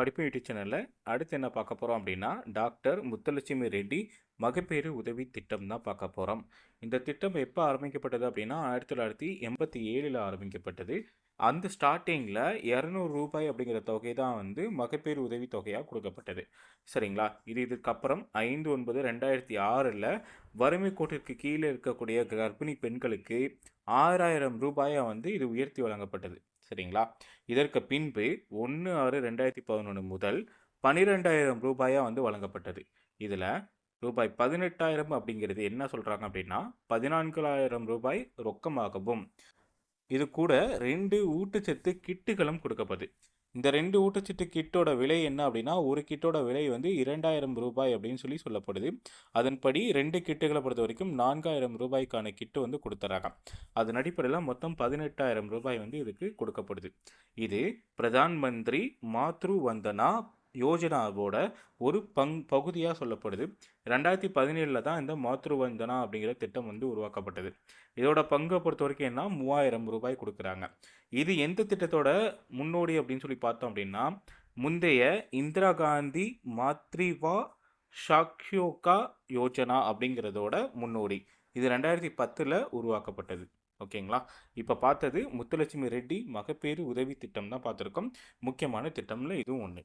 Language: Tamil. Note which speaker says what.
Speaker 1: படிப்பு யூடியூப் சேனலில். அடுத்து என்ன பார்க்க போகிறோம் அப்படின்னா டாக்டர் முத்துலட்சுமி ரெட்டி மகப்பேறு உதவி திட்டம் தான் பார்க்க போகிறோம் இந்த திட்டம் எப்போ ஆரம்பிக்கப்பட்டது அப்படின்னா ஆயிரத்தி தொள்ளாயிரத்தி எண்பத்தி ஏழில் ஆரம்பிக்கப்பட்டது. அந்த ஸ்டார்டிங்கில் இரநூறு ரூபாய் அப்படிங்கிற தொகை தான் வந்து மகப்பேறு உதவி தொகையாக கொடுக்கப்பட்டது. சரிங்களா? இது இதுக்கப்புறம் ஐந்து ஒன்பது ரெண்டாயிரத்தி ஆறில் வறுமை கோட்டிற்கு கீழே இருக்கக்கூடிய கர்ப்பிணி பெண்களுக்கு ஆறாயிரம் ரூபாயை வந்து இது உயர்த்தி வழங்கப்பட்டது. சரிங்களா? இதற்கு பின்பு ஒன்று ஆறு ரெண்டாயிரத்தி பதினொன்று முதல் பன்னிரெண்டாயிரம் ரூபாயாக வந்து வழங்கப்பட்டது. இதில் ரூபாய் பதினெட்டாயிரம் அப்படிங்கிறது என்ன சொல்கிறாங்க அப்படின்னா பதினான்காயிரம் ரூபாய் ரொக்கமாகவும் இது கூட ரெண்டு ஊட்டச்சத்து கிட்டுகளும் கொடுக்கப்படுது இந்த ரெண்டு ஊட்டச்சத்து கிட்டோட விலை என்ன அப்படின்னா ஒரு கிட்டோட விலை வந்து இரண்டாயிரம் ரூபாய் அப்படின்னு சொல்லி சொல்லப்படுது. அதன்படி ரெண்டு கிட்டுகளை பொறுத்த வரைக்கும் நான்காயிரம் ரூபாய்க்கான கிட்டு வந்து கொடுத்துறாங்க. அதன் அடிப்படையில் மொத்தம் பதினெட்டாயிரம் ரூபாய் வந்து இதுக்கு கொடுக்கப்படுது. இது பிரதான் மந்திரி மாத்ரு வந்தனா யோஜனாவோட ஒரு பங் பகுதியாக சொல்லப்படுது. ரெண்டாயிரத்தி பதினேழில் தான் இந்த மாத்ரு வந்தனா அப்படிங்கிற திட்டம் வந்து உருவாக்கப்பட்டது. இதோட பங்கை பொறுத்த வரைக்கும் என்ன? மூவாயிரம் ரூபாய் கொடுக்குறாங்க. இது எந்த திட்டத்தோட முன்னோடி அப்படின்னு சொல்லி பார்த்தோம் அப்படின்னா முந்தைய இந்திரா காந்தி மாத்ரிவா ஷாக்யோகா யோஜனா அப்படிங்கிறதோட முன்னோடி. இது ரெண்டாயிரத்தி பத்தில் உருவாக்கப்பட்டது. ஓகேங்களா? இப்போ பார்த்தது முத்துலட்சுமி ரெட்டி மகப்பேறு உதவி திட்டம் தான் பார்த்துருக்கோம். முக்கியமான திட்டம்ல இதுவும் ஒன்று